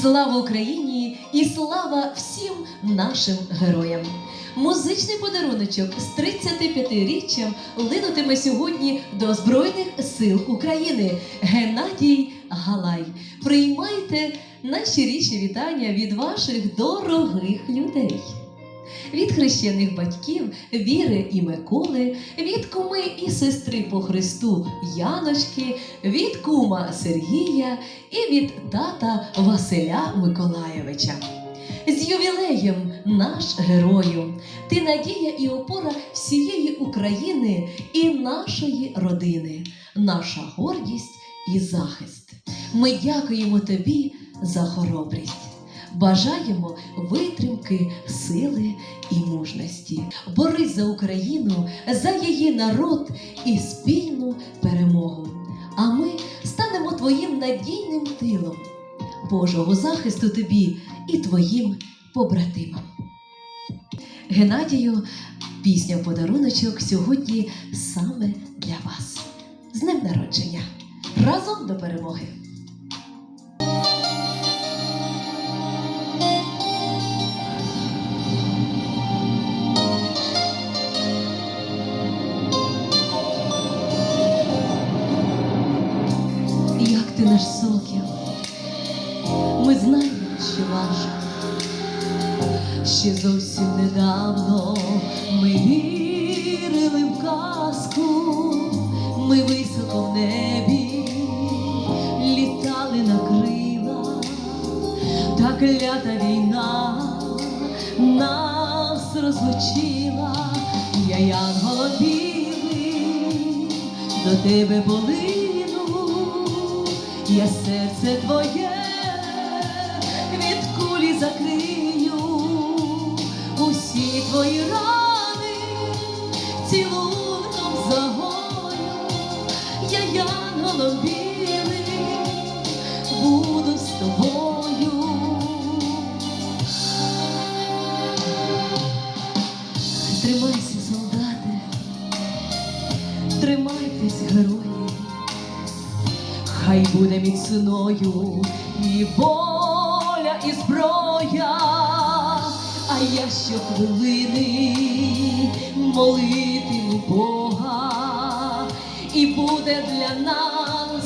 Слава Україні і слава всім нашим героям! Музичний подаруночок з 35-річчям линутиме сьогодні до Збройних сил України. Геннадій Галай. Приймайте наші річні вітання від ваших дорогих людей. Від хрещених батьків Віри і Миколи, від куми і сестри по Христу Яночки, від кума Сергія і від тата Василя Миколаєвича. З ювілеєм наш герою, ти надія і опора всієї України і нашої родини, наша гордість і захист. Ми дякуємо тобі за хоробрість. Бажаємо витримки, сили і мужності. Борись за Україну, за її народ і спільну перемогу. А ми станемо твоїм надійним тилом, Божого захисту тобі і твоїм побратимам. Геннадію, пісня подаруночок сьогодні саме для вас. З днем народження! Разом до перемоги! Ти наш сокіл, ми знаємо, що важко. Ще зовсім недавно ми вірили в казку, ми високо в небі літали на крилах, та клята війна нас розлучила, я янголом білий до тебе полину, я серце твоє від кулі закрию. Усі твої рани цілунком загою, я янголом білий буду з тобою. Тримайся, солдати, тримайтесь, герої, хай буде міцною і воля, і зброя, а я щохвилини молитиму Бога, і буде для нас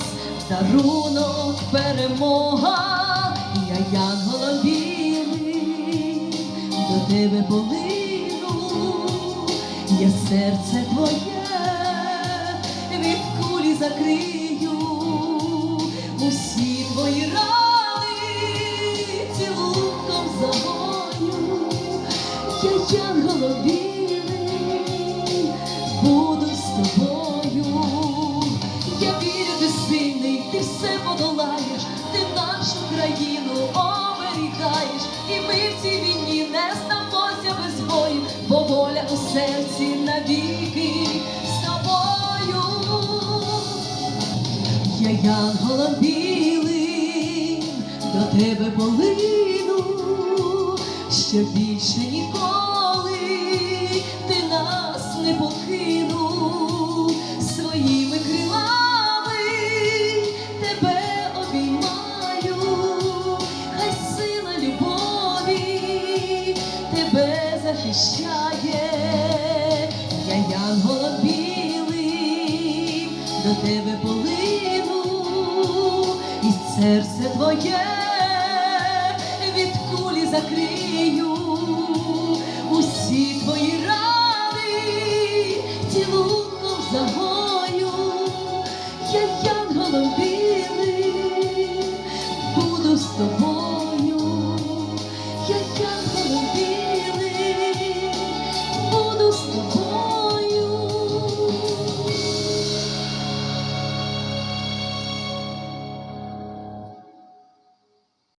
дарунок перемога, я янголом білим до тебе полину, я серце твоє від кулі закрию ми цій війні не здамося без бою, бо воля у серці навіки з тобою. Я янголом білим до тебе полину, що більше тебе захищає, я янголом білим до тебе полину, і серце твоє від кулі закрию,